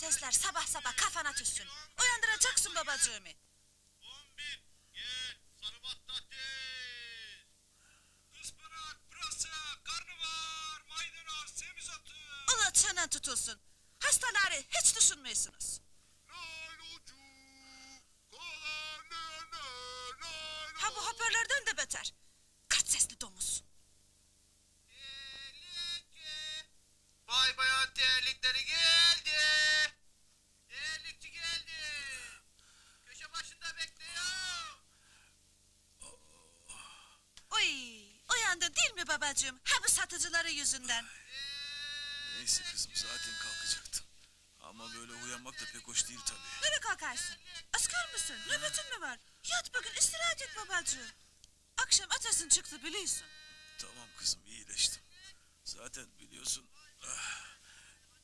sabah sabah kafana düşsün. Uyandıracaksın babacığımı. 11 gel sarı patates. Ispanak, pırasa, karnabahar, maydanoz, semizotu. Ula çenen tutulsun. Hastaları hiç düşünmüyorsunuz. Ha bu hoparlörden de beter. Mi babacığım? Ha bu satıcıları yüzünden. Neyse kızım zaten kalkacaktım. Ama böyle uyanmak da pek hoş değil tabii. Nereye kalkarsın? Asker misin? Nöbetin mi var? Yat bugün istirahat et babacığım. Akşam atasın çıktı biliyorsun. Tamam kızım iyileştim. Zaten biliyorsun ah,